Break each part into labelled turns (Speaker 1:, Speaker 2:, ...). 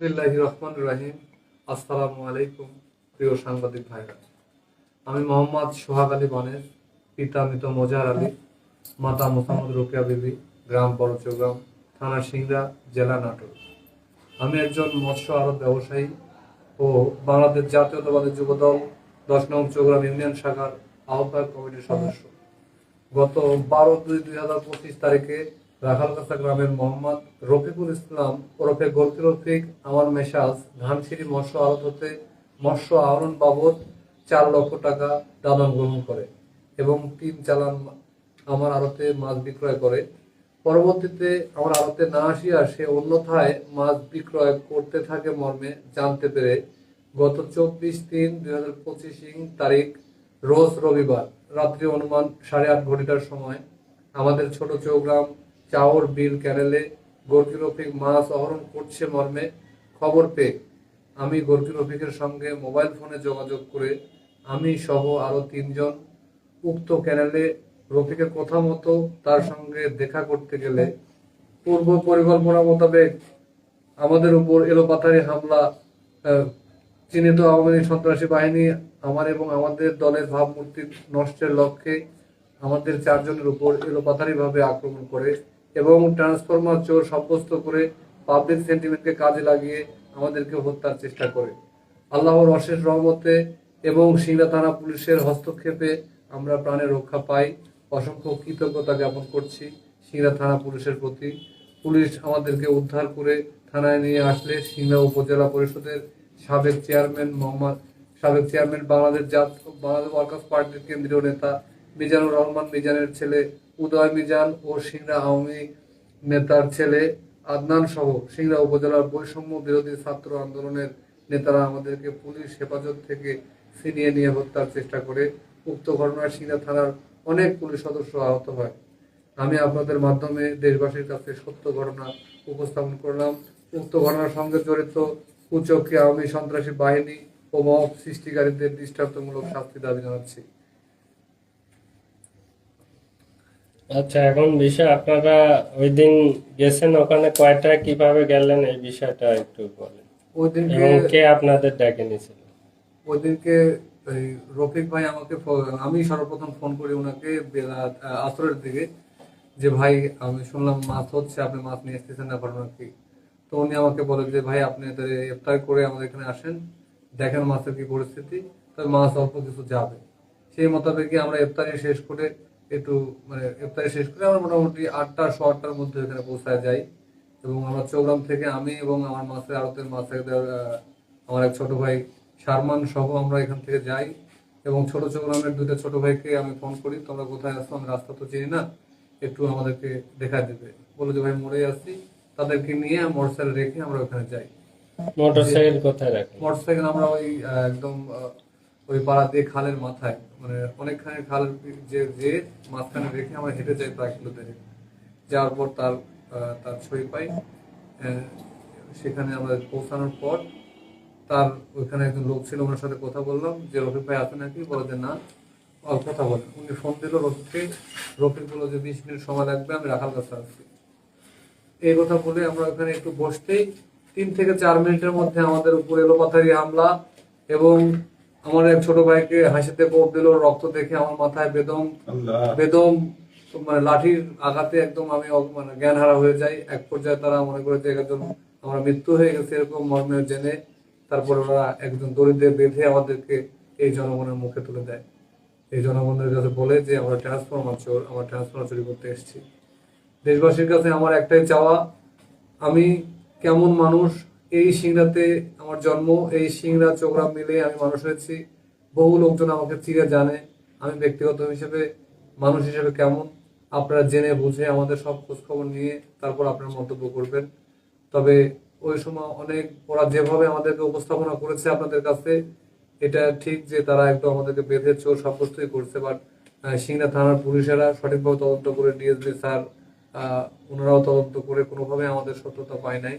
Speaker 1: রহমান রাহিম। আসসালামু আলাইকুম, প্রিয় সাংবাদিক ভাইরা। আমি মোহাম্মদ সোহাগ আলী বনের পিতা মৃত মোজার আলী, মাতা মোহাম্মদ রোকেয়া বিবি, গ্রাম বড়চৌগ্রাম, থানা সিংড়া, জেলা নাটোর। আমি একজন মৎস্য আড়ত ব্যবসায়ী ও বাংলাদেশ জাতীয়তাবাদী যুবদল, দশ নং চৌগ্রাম ইউনিয়ন শাখার আহ্বায়ক কমিটির সদস্য। গত বারো দুই দুই হাজার পঁচিশ তারিখে রাখালকাছা গ্রামের মোহাম্মদ রফিকুল ইসলাম ওরফে গোলকি রফিক, আমার মেসাজ ধানসিঁড়ি মৎস্য আড়ত হতে মৎস্য আহরণ বাবদ চার লক্ষ টাকা দাদন গ্রহণ করে এবং তিন চালান আমার আড়তে মাছ বিক্রয় করে। পরবর্তীতে আমার আড়তে না আসিয়া সে অন্যথায় মাছ বিক্রয় করতে থাকে মর্মে জানতে পেরে গত চব্বিশ তিন দুই হাজার পঁচিশ তারিখ, রোজ রবিবার রাত্রি অনুমান সাড়ে আট ঘটিকার সময় আমাদের ছোট চৌগ্রাম চাওর, বিল ক্যানেলে গোর্কি রফিক মাছ অহরণ করছে মর্মে খবর পেয়ে। আমি গোর্কি রফিকের সঙ্গে মোবাইল ফোনে যোগাযোগ করে আমি সহ আরও তিনজন উক্ত ক্যানেলে রফিকের কথা মতো তার সঙ্গে দেখা করতে গেলে পূর্ব পরিকল্পনা মোতাবেক আমাদের উপর এলোপাথারি হামলা চিহ্নিত আওয়ামী সন্ত্রাসী বাহিনী, আমার এবং আমাদের দলের ভাবমূর্তি নষ্টের লক্ষ্যে আমাদের চারজনের উপর এলোপাথারি ভাবে আক্রমণ করে এবং ট্রান্সফরমার চোর সাব্যস্ত করে পাবলিক সেন্টিমেন্টকে কাজে লাগিয়ে আমাদেরকে হত্যার চেষ্টা করে। আল্লাহর অশেষ রহমতে এবং সিংড়া থানা পুলিশের হস্তক্ষেপে আমরা প্রাণের রক্ষা পাই। অসংখ্য কৃতজ্ঞতা জ্ঞাপন করছি সিংড়া থানা পুলিশের প্রতি। পুলিশ আমাদেরকে উদ্ধার করে থানায় নিয়ে আসলে সিংড়া উপজেলা পরিষদের সাবেক চেয়ারম্যান মোহাম্মদ, সাবেক চেয়ারম্যান বাংলাদেশ জাত, বাংলাদেশ ওয়ার্কার্স পার্টির কেন্দ্রীয় নেতা মিজানুর রহমান মিজানের ছেলে, উদয় মিজান ও সিংড়া আওয়ামী নেতার ছেলে আদনান সহ সিংড়া উপজেলার বৈষম্য বিরোধী ছাত্র আন্দোলনের নেতারা আমাদেরকে পুলিশ হেফাজত থেকে ছিনিয়ে নিয়ে হত্যার চেষ্টা করে। উক্ত ঘটনায় সিংড়া থানার অনেক পুলিশ সদস্য আহত হয়। আমি আপনাদের মাধ্যমে দেশবাসীর কাছে সত্য ঘটনা উপস্থাপন করলাম। উক্ত ঘটনার সঙ্গে জড়িত কুচক্রী আওয়ামী সন্ত্রাসী বাহিনী ও মহ সৃষ্টিকারীদের দৃষ্টান্তমূলক শাস্তি দাবি জানাচ্ছি।
Speaker 2: আচ্ছা এখন বিষয় আপনারা ওই দিন গেছেন ওখানে কয়টা কীভাবে গেলেন? এই বিষয়টা একটু বলেন।
Speaker 1: ওই
Speaker 2: এবং কে আপনাদের ডেকে নিয়েছিল?
Speaker 1: ওই দিনকে এই রফিক ভাই আমাকে ফো- আমি সর্বপ্রথম ফোন করি ওনাকে বেলা আহ, আসরের দিকে যে ভাই আমি শুনলাম মাছ হচ্ছে আপনি মাছ নিয়ে এসেছেন না ঘটনা কি তো উনি আমাকে বলে যে ভাই আপনি এদের ইফতার করে আমাদের এখানে আসেন দেখেন মাছের কি পরিস্থিতি তবে মাছ অল্প কিছু যাবে। সেই মোতাবেকই আমরা ইফতারি শেষ করে একটু মানে ইফতারি শেষ করে আমরা মোটামুটি আটটা শো আটটার মধ্যে এখানে পৌঁছায় যাই। এবং আমরা চৌগ্রাম থেকে আমি এবং আমার মাছের আড়তের মাছ আমার এক ছোট ভাই শারমান সহ আমরা এখান থেকে যাই। এবং ছোট চৌগ্রামের দুইটা ছোট ভাইকে আমি ফোন করি তোমরা কোথায় আসছো আমি রাস্তা তো চিনি না। একটু আমাদেরকে দেখা দেবে। বলে যে ভাই মরে আসছি। তাদেরকে নিয়ে মোটরসাইকেল রেখে আমরা ওখানে যাই।
Speaker 2: মোটরসাইকেল কোথায় রাখেন
Speaker 1: মোটরসাইকেল আমরা ওই একদম ওই পাড়া দিয়ে খালের মাথায় মানে অনেকখানি খালের যে যে মাঝখানে রেখে আমরা হেঁটে যাই প্রায় কিলো দেড়েক যাওয়ার পর তার তার ছবি পাই। সেখানে আমরা পৌঁছানোর পর তার ওইখানে একজন লোক ছিল, ওনার সাথে কথা বললাম। যে, রফিক ভাই আছে নাকি? বলে যে, না। কথা বলেন উনি ফোন দিল রফিককে। রফিক বলল যে, বিশ মিনিট সময় লাগবে, আমি রাখাল কাছে আসছি। এই কথা বলে আমরা ওখানে একটু বসতেই তিন থেকে চার মিনিটের মধ্যে আমাদের উপর এলোপাথারি হামলা এবং আমার এক ছোট ভাইকে হাসিতে কোপ দিল রক্ত দেখে আমার মাথায় বেদম বেদম মানে লাঠির আঘাতে একদম আমি মানে জ্ঞান হারা হয়ে যাই। এক পর্যায়ে তারা মনে করে যে একজন আমার মৃত্যু হয়ে গেছে এরকম মর্মে জেনে তারপর ওরা একজন দরিদ্রে বেঁধে আমাদেরকে এই জনগণের মুখে তুলে দেয়। এই জনগণের কাছে বলে যে আমরা ট্রান্সফরমার চোর আমরা ট্রান্সফরমার চুরি করতে এসেছি। দেশবাসীর কাছে আমার একটাই চাওয়া আমি কেমন মানুষ এই সিংড়াতে আমার জন্ম, এই সিংড়া চোখরা মিলে আমি মানুষ হয়েছি। বহু লোকজন আমাকে চিরে জানে, আমি ব্যক্তিগত হিসেবে মানুষ হিসেবে কেমন? আপনারা জেনে বুঝে আমাদের সব খোঁজখবর নিয়ে তারপর আপনার মন্তব্য করবেন। তবে ওই সময় অনেক ওরা যেভাবে আমাদেরকে উপস্থাপনা করেছে আপনাদের কাছে, এটা ঠিক যে তারা একটু আমাদেরকে বেঁধে চোর সাব্যস্তই করছে বাট সিংড়া থানার পুলিশেরা সঠিকভাবে তদন্ত করে ডিএসপি স্যার ওনারাও তদন্ত করে কোনোভাবে আমাদের সত্যতা পায় নাই।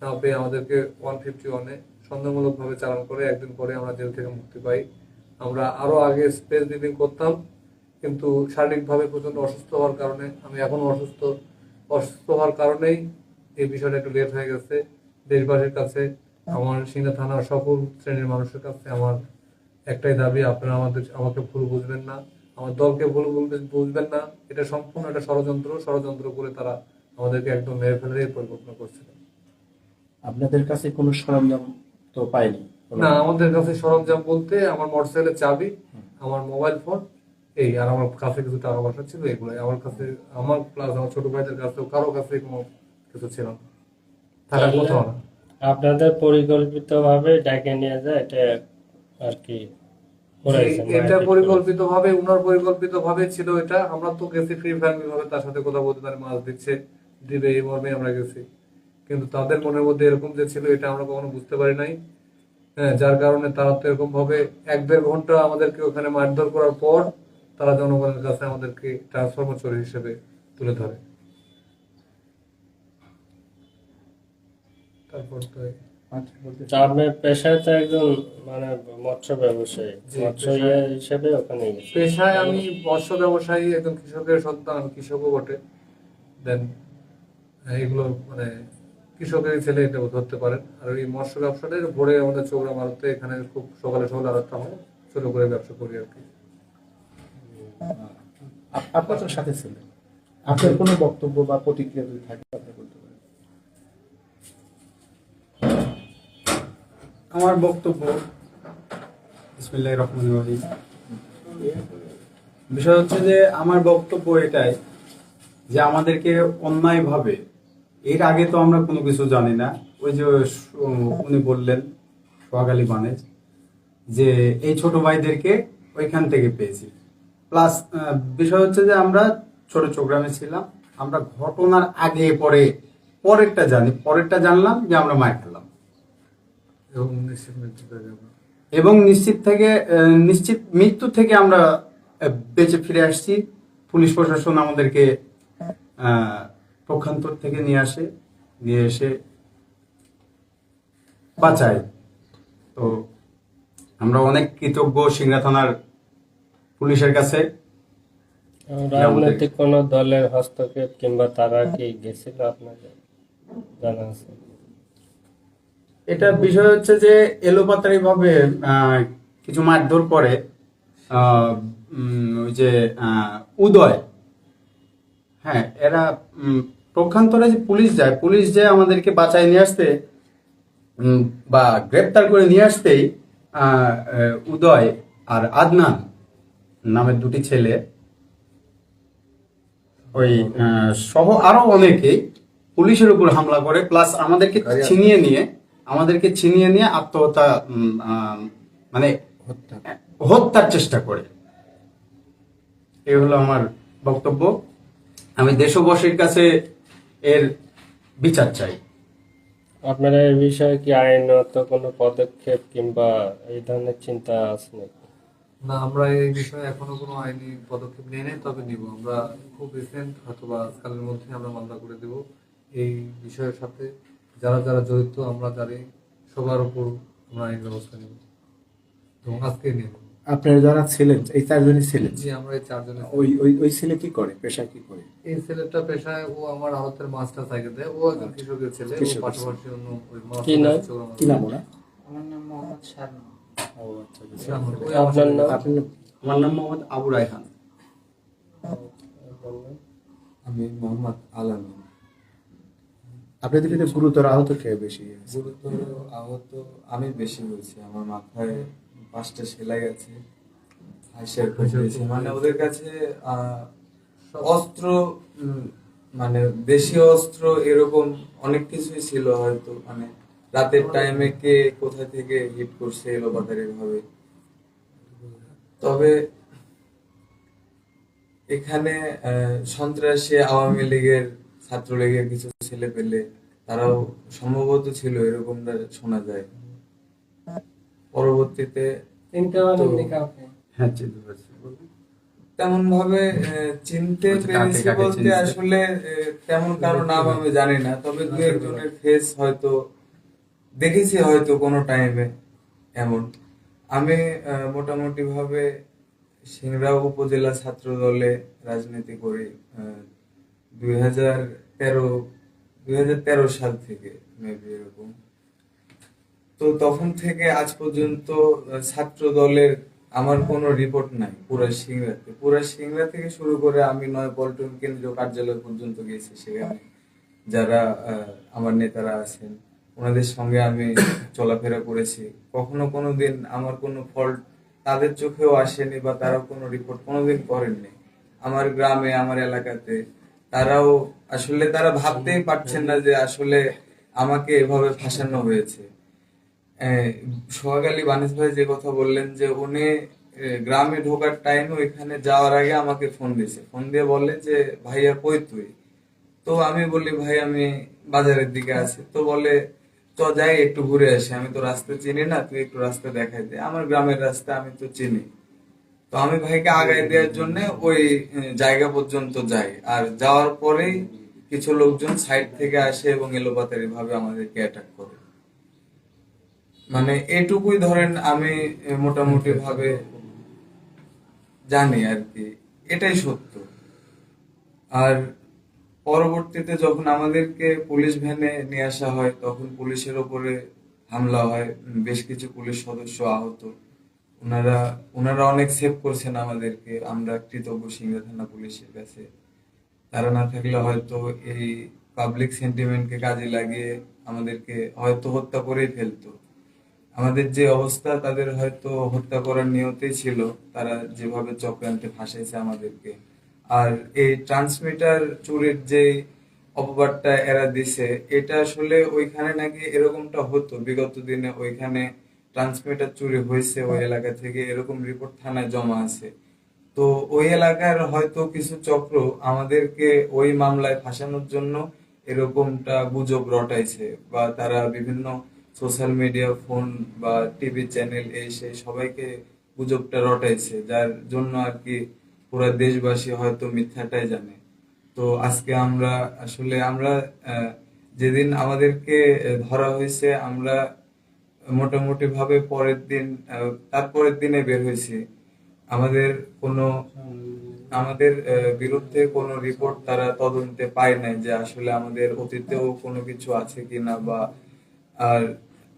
Speaker 1: পেয়ে আমাদেরকে ওয়ান ফিফটি ওয়ানে সন্দেহমূলকভাবে চালান করে একদিন পরে আমরা জেল থেকে মুক্তি পাই। আমরা আরও আগে স্পেস ডিপিং করতাম, কিন্তু শারীরিকভাবে প্রচণ্ড অসুস্থ হওয়ার কারণে, আমি এখনও অসুস্থ। অসুস্থ হওয়ার কারণেই এই বিষয়টা একটু লেট হয়ে গেছে। দেশবাসীর কাছে, আমার সিংহা থানার সকল শ্রেণির মানুষের কাছে আমার একটাই দাবি, আপনারা আমাদের, আমাকে ভুল বুঝবেন না। আমার দলকে ভুল বুঝবে- বুঝবেন না। এটা সম্পূর্ণ একটা ষড়যন্ত্র। ষড়যন্ত্র করে তারা আমাদেরকে একদম মেরে এই পরিকল্পনা করছিল।
Speaker 3: আপনাদের কাছে কোনো সরঞ্জাম তো পাইনি?
Speaker 1: না আমাদের কাছে সরঞ্জাম বলতে আমার মোটরসাইকেলের চাবি আমার মোবাইল ফোন এই আর আমার কাছে কিছু টাকা পয়সা ছিল এগুলোই আমার কাছে আমার প্লাস আমার ছোট ভাইদের কাছে কারও কাছে কোনো কিছু ছিল না। থাকার কোথাও না।
Speaker 2: আপনাদের পরিকল্পিত ভাবে ডেকে নিয়ে যায় এটা আর কি
Speaker 1: এটা পরিকল্পিত ভাবে উনার পরিকল্পিত ভাবে ছিল এটা আমরা তো গেছি ফ্রি ফ্যামিলি ভাবে তার সাথে কথা বলতে পারি মাছ দিচ্ছে দিবে এই মর্মে আমরা গেছি। কিন্তু তাদের মনের মধ্যে এরকম যে ছিল এটা আমরা কখনো বুঝতে পারি নাই। হ্যাঁ যার কারণে তারা তো এরকম ভাবে এক দেড় ঘণ্টা আমাদেরকে ওখানে মারধর করার পর তারা জনগণের কাছে আমাদেরকে ট্রান্সফর্মার চোর হিসেবে তুলে ধরে। তারপর তো
Speaker 3: আচ্ছা,
Speaker 2: আপনার পেশায় তো একজন মানে মৎস্য ব্যবসায়ী। মৎস্য ইয়ে হিসেবে ওখানে
Speaker 1: পেশায় আমি মৎস্য ব্যবসায়ী একজন কৃষকের সন্তান আমি কৃষকও বটে। দেন এগুলো মানে কৃষকের ছেলে এটা ধরতে পারেন। আর ওই মৎস্য ব্যবসাটা ভোরে আমাদের চৌরা মারতে এখানে খুব সকালে সকালে আরেকটা হয় ছোট করে ব্যবসা করি আর কি।
Speaker 3: আপ- আপনার সাথে ছিলেন। আপনার কোনো বক্তব্য বা প্রতিক্রিয়া যদি থাকে আপনি বলতে পারেন।
Speaker 4: আমার বক্তব্য বিসমিল্লাহ রহমান রহিম। বিষয় হচ্ছে যে আমার বক্তব্য এটাই যে আমাদেরকে অন্যায়ভাবে এর আগে তো আমরা কোনো কিছু জানি না। ওই যে উনি বললেন সোহাগালী বানেজ যে এই ছোট ভাইদেরকে ওইখান থেকে পেয়েছি। প্লাস বিষয় হচ্ছে যে আমরা ছোট চোগ্রামে ছিলাম। আমরা ঘটনার আগে পরে পরেরটা জানি পরেরটা জানলাম যে আমরা মার খেলাম।
Speaker 1: এবং নিশ্চিত
Speaker 4: থেকে নিশ্চিত মৃত্যু থেকে আমরা বেঁচে ফিরে আসছি। পুলিশ প্রশাসন আমাদেরকে আহ, পক্ষান্তর থেকে নিয়ে আসে নিয়ে এসে বাঁচায়। তো আমরা অনেক কৃতজ্ঞ সিংড়া থানার পুলিশের কাছে।
Speaker 2: রাজনৈতিক কোন দলের হস্তক্ষেপ কিংবা তারা কি গেছিল আপনাদের? জানা আছে
Speaker 4: এটা বিষয় হচ্ছে যে এলোপাতারি ভাবে কিছু মারধর করে আহ, উম, ওই যে আহ, উদয়। হ্যাঁ এরা পক্ষান্তরে যে পুলিশ যায় পুলিশ যে আমাদেরকে বাঁচায় নিয়ে আসতে বা গ্রেপ্তার করে নিয়ে আসতেই উদয় আর আদনান নামের দুটি ছেলে ওই সহ আরও অনেকেই পুলিশের উপর হামলা করে প্লাস আমাদেরকে ছিনিয়ে নিয়ে আমাদেরকে ছিনিয়ে নিয়ে আত্মহত্যা মানে হত্যার চেষ্টা করে। এই হলো আমার বক্তব্য। আমি দেশবাসীর কাছে এর বিচার চাই।
Speaker 2: আপনারা এই বিষয়ে কি আইনত কোনো পদক্ষেপ কিংবা এই ধরনের চিন্তা আছে নাকি?
Speaker 1: না আমরা এই বিষয়ে এখনও কোনো আইনি পদক্ষেপ নিয়ে নেই তবে নিব। আমরা খুব রিসেন্ট অথবা আজকালের মধ্যে আমরা মামলা করে দেব। এই বিষয়ের সাথে যারা যারা জড়িত আমরা জানি সবার উপর আমরা আইন ব্যবস্থা নেব। এবং আজকে নিয়ে নেব।
Speaker 3: আপনারা যারা ছিলেন এই চারজনই ছিলেন?
Speaker 1: জি আমরা এই চারজনে
Speaker 3: ওই ওই ওই ছেলে কি করে? পেশা কি করে?
Speaker 1: এই ছেলেটা পেশায় ও আমার আহতের মাছটা সাইকেল দেয়। ও একজন কৃষকের ছেলে ও পাশাপাশি অন্য ওই মাছ
Speaker 2: কি নাম?
Speaker 1: চোরা
Speaker 3: কি নাম ওরা
Speaker 5: আমার নাম মোহাম্মদ শারমিন
Speaker 3: ও আচ্ছা আচ্ছা।
Speaker 2: আপনার নাম?
Speaker 3: আপনি
Speaker 4: আমার নাম মোহাম্মদ আবু রায়হান।
Speaker 6: আমি মোহাম্মদ আলামিন
Speaker 3: আপনাদের কিন্তু গুরুতর আহত কে বেশি?
Speaker 6: গুরুতর আহত আমি বেশি হয়েছি আমার মাথায় পাঁচটা সেলাই আছে মানে ওদের কাছে অস্ত্র মানে অস্ত্র এরকম অনেক কিছুই ছিল হয়তো। মানে রাতের টাইমে কে কোথা থেকে হিট করছে এলোপাতারি ভাবে তবে এখানে সন্ত্রাসী আওয়ামী লীগের ছাত্রলীগের কিছু ছেলে পেলে তারাও সম্ভবত ছিল এরকম শোনা যায়। পরবর্তীতে
Speaker 4: হ্যাঁ চিনতে পারছি
Speaker 6: তেমন ভাবে চিনতে পেরেছি বলতে আসলে তেমন কারও নাম আমি জানি না তবে দু একজনের ফেস হয়তো দেখেছি হয়তো কোনো টাইমে এমন। আমি মোটামুটি ভাবে সিংড়া উপজেলা ছাত্র দলে রাজনীতি করি দুই হাজার তেরো দুই হাজার তেরো সাল থেকে মেবি এরকম। তো তখন থেকে আজ পর্যন্ত ছাত্র দলের আমার কোনো রিপোর্ট নাই, পুরা সিংড়াতে। পুরা সিংড়া থেকে শুরু করে আমি নয় পল্টন কেন্দ্রীয় কার্যালয় পর্যন্ত গিয়েছি সেখানে। যারা আমার নেতারা আছেন, ওনাদের সঙ্গে আমি চলাফেরা করেছি। কখনো কোনো দিন আমার কোনো ফল্ট তাদের চোখেও আসেনি বা তারাও কোনো রিপোর্ট কোনোদিন করেননি। আমার গ্রামে, আমার এলাকাতে তারাও, আসলে তারা ভাবতেই পারছেন না যে আসলে আমাকে এভাবে ফাঁসানো হয়েছে। সোহাগ আলী বানিস ভাই যে কথা বললেন যে উনি গ্রামে ঢোকার টাইমে ওইখানে যাওয়ার আগে আমাকে ফোন দিয়েছে। ফোন দিয়ে বলে যে, ভাইয়া, কই তুই? তো আমি বলি, ভাই, আমি বাজারের দিকে আছি। তো বলে, চ, যাই, একটু ঘুরে আসি। আমি তো রাস্তা চিনি না, তুই একটু রাস্তা দেখাই দে। আমার গ্রামের রাস্তা আমি তো চিনি। তো আমি ভাইকে আগায় দেওয়ার জন্য ওই জায়গা পর্যন্ত যাই। আর যাওয়ার পরেই কিছু লোকজন সাইড থেকে আসে এবং এলোপাতারি ভাবে আমাদেরকে অ্যাটাক করে। মানে এটুকুই ধরেন আমি মোটামুটি ভাবে জানি আর কি। এটাই সত্য। আর পরবর্তীতে যখন আমাদেরকে পুলিশ ভ্যানে নিয়ে আসা হয়, তখন পুলিশের ওপরে হামলা হয়। বেশ কিছু পুলিশ সদস্য আহত। ওনারা ওনারা অনেক সেভ করছেন আমাদেরকে। আমরা কৃতজ্ঞ সিংহা থানা পুলিশের কাছে। তারা না থাকলে হয়তো এই পাবলিক সেন্টিমেন্টকে কাজে লাগিয়ে আমাদেরকে হয়তো হত্যা করেই ফেলতো। আমাদের যে অবস্থা, তাদের হয়তো হত্যা করার নিয়তেই ছিল। তারা যেভাবে চক্রান্তে ফাঁসাইছে আমাদেরকে। আর এই ট্রান্সমিটার চুরির যে অপবাদটা এরা দিছে, এটা আসলে ওইখানে নাকি এরকমটা হতো। বিগত দিনে ওইখানে ট্রান্সমিটার চুরি হয়েছে ওই এলাকা থেকে, এরকম রিপোর্ট থানায় জমা আছে। তো ওই এলাকার হয়তো কিছু চক্র আমাদেরকে ওই মামলায় ফাঁসানোর জন্য এরকমটা গুজব রটাইছে, বা তারা বিভিন্ন সোশ্যাল মিডিয়া, ফোন বা টিভি চ্যানেল এই সেই সবাইকে গুজবটা রটাইছে, যার জন্য আর কি পুরো দেশবাসী হয়তো মিথ্যাটাই জানে। তো আজকে আমরা আসলে আমরা যেদিন আমাদেরকে ধরা হয়েছে, আমরা মোটামুটি ভাবে পরের দিন তারপরের দিনে বের হয়েছি। আমাদের কোনো, আমাদের বিরুদ্ধে কোনো রিপোর্ট তারা তদন্তে পায় নাই যে আসলে আমাদের অতীতেও কোনো কিছু আছে কিনা বা আর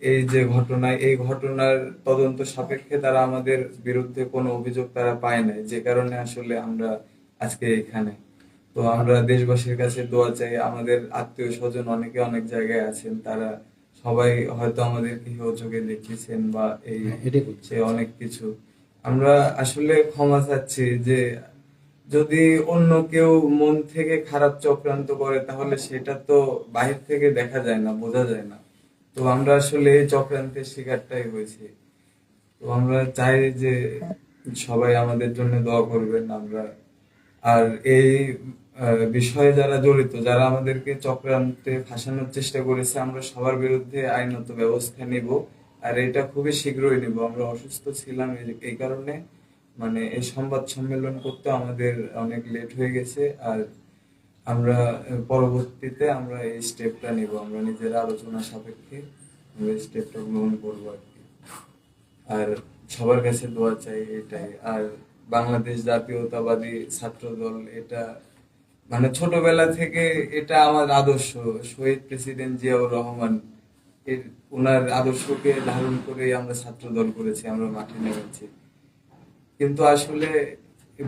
Speaker 6: এই যে ঘটনা এই ঘটনার তদন্ত সাপেক্ষে তারা আমাদের বিরুদ্ধে কোনো অভিযোগ তারা পায় নাই যে কারণে আসলে আমরা আজকে এখানে। তো আমরা দেশবাসীর কাছে দোয়া চাই আমাদের আত্মীয় স্বজন অনেকে অনেক জায়গায় আছেন তারা সবাই হয়তো আমাদেরকে চোখে দেখেছেন বা এই
Speaker 3: হ্যাঁ,
Speaker 6: অনেক কিছু। আমরা আসলে ক্ষমা চাচ্ছি যে যদি অন্য কেউ মন থেকে খারাপ চক্রান্ত করে তাহলে সেটা তো বাহির থেকে দেখা যায় না বোঝা যায় না। তো আমরা আসলে চক্রান্তের শিকারটাই হয়েছি। তো আমরা চাই যে সবাই আমাদের জন্য দোয়া করবেন আমরা। আর এই বিষয়ে যারা জড়িত, যারা আমাদেরকে চক্রান্তে ফাঁসানোর চেষ্টা করেছে, আমরা সবার বিরুদ্ধে আইনত ব্যবস্থা নিব। আর এটা খুবই শীঘ্রই নিব। আমরা অসুস্থ ছিলাম এই কারণে। মানে এই সংবাদ সম্মেলন করতে আমাদের অনেক লেট হয়ে গেছে। আর আমরা পরবর্তীতে আমরা এই স্টেপটা নিব। আমরা নিজের আলোচনা সাপেক্ষে আমরা এই স্টেপটা গ্রহণ করব আর কি। আর সবার কাছে দোয়া চাই এটাই। আর বাংলাদেশ জাতীয়তাবাদী ছাত্র দল এটা মানে ছোটবেলা থেকে এটা আমার আদর্শ। শহীদ প্রেসিডেন্ট জিয়াউর রহমান, এর, ওনার আদর্শকে ধারণ করে আমরা ছাত্র দল করেছি, আমরা মাঠে নেমেছি। কিন্তু আসলে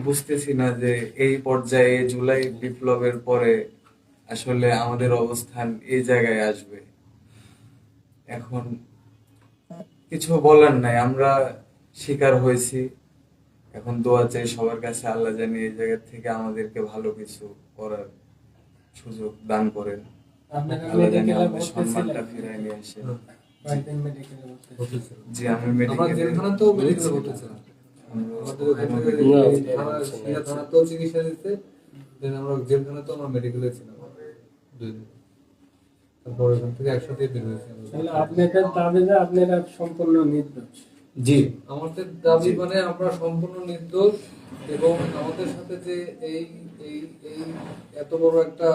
Speaker 6: বুঝতেছি না যে এই পর্যায়ে জুলাই বিপ্লবের পরে আসলে আমাদের অবস্থান এই জায়গায় আসবে। এখন কিছু বলার নাই আমরা শিকার হয়েছি। এখন দোয়া চাই সবার কাছে আল্লাহ জানি এই জায়গা থেকে আমাদেরকে ভালো কিছু করার সুযোগ দান করেন। আল্লাহ জানি আমাদের সম্মানটা ফিরাই নিয়ে আসেন। জি আমি মেডিকেল
Speaker 1: আমাদের ওখান থেকে
Speaker 2: না,
Speaker 1: এই থানা- সিঙ্গা থানাতেও চিকিৎসা দিতে দেন আমরা জেলখানাতেও আমরা মেডিকেলে ছিলাম দুই দিন তারপর ওখান থেকে একসাথে বের হয়েছি
Speaker 2: আপনাদের দাবি যে আপনারা সম্পূর্ণ নির্দোষ
Speaker 3: জি।
Speaker 1: আমাদের দাবি মানে আমরা সম্পূর্ণ নির্দোষ এবং আমাদের সাথে যে এই এই এই এত বড় একটা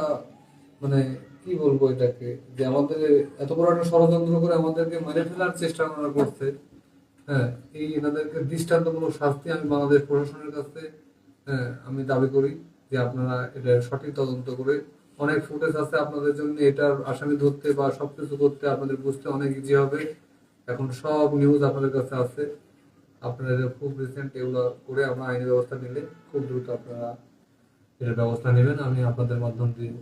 Speaker 1: মানে কি বলব এটাকে? যে আমাদের এত বড় একটা ষড়যন্ত্র করে আমাদেরকে মেরে ফেলার চেষ্টা করা করছে। হ্যাঁ এই এনাদেরকে দৃষ্টান্তমূলক শাস্তি আমি বাংলাদেশ প্রশাসনের কাছে হ্যাঁ আমি দাবি করি যে আপনারা এটা সঠিক তদন্ত করে অনেক ফুটেজ আছে আপনাদের জন্য এটার আসামি ধরতে বা সবকিছু করতে আপনাদের বুঝতে অনেক ইজি হবে। এখন সব নিউজ আপনাদের কাছে আছে। আপনারা খুব রিসেন্ট এগুলো করে আমরা আইনি ব্যবস্থা নিলে খুব দ্রুত আপনারা এটার ব্যবস্থা নেবেন। আমি আপনাদের মাধ্যম দিয়ে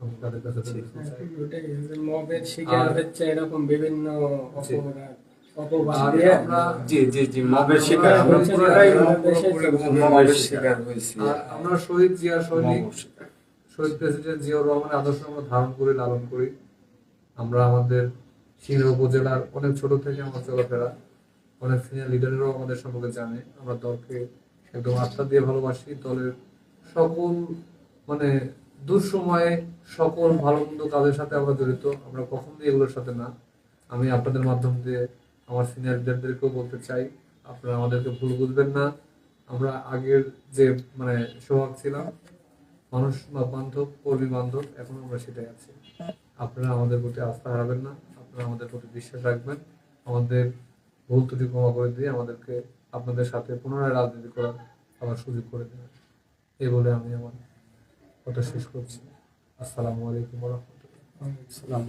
Speaker 1: আমি তাদের কাছে বলতে চাই।
Speaker 2: ওটাই যে মবের শিকার হচ্ছে এরকম বিভিন্ন অপরাধ।
Speaker 1: আমরা
Speaker 4: জি জি জি মবের শিকার আমরা পুরোটাই
Speaker 6: মবের শিকার হয়েছি।
Speaker 1: আমরা শহীদ জিয়া সৈনিক শহীদ প্রেসিডেন্ট জিয়াউর রহমানের আদর্শ আমরা ধারণ করি লালন করি। আমরা আমাদের সিনিয়র উপজেলার অনেক ছোট থেকে আমার চলাফেরা অনেক সিনিয়র লিডারেরও আমাদের সম্পর্কে জানে। আমরা দলকে একদম আস্থা দিয়ে ভালোবাসি। দলের সকল মানে দুঃসময়ে সকল ভালো মন্দ কাজের সাথে আমরা জড়িত। আমরা কখনোই এগুলোর সাথে না। আমি আপনাদের মাধ্যম দিয়ে আমার সিনিয়র লিডারদেরকেও বলতে চাই, আপনারা আমাদেরকে ভুল বুঝবেন না। আমরা আগের যে মানে সোহাগ ছিলাম, মানুষ বা বান্ধব, কর্মী বান্ধব, এখন আমরা সেটাই আছি। আপনারা আমাদের প্রতি আস্থা হারাবেন না, আপনারা আমাদের প্রতি বিশ্বাস রাখবেন। আমাদের ভুল ত্রুটি ক্ষমা করে দিয়ে আমাদেরকে আপনাদের সাথে পুনরায় রাজনীতি করার আবার সুযোগ করে দেবেন। এই বলে আমি আমার কথা শেষ করছি। আসসালামু আলাইকুম রহমতুল্লাহ।
Speaker 4: সালাম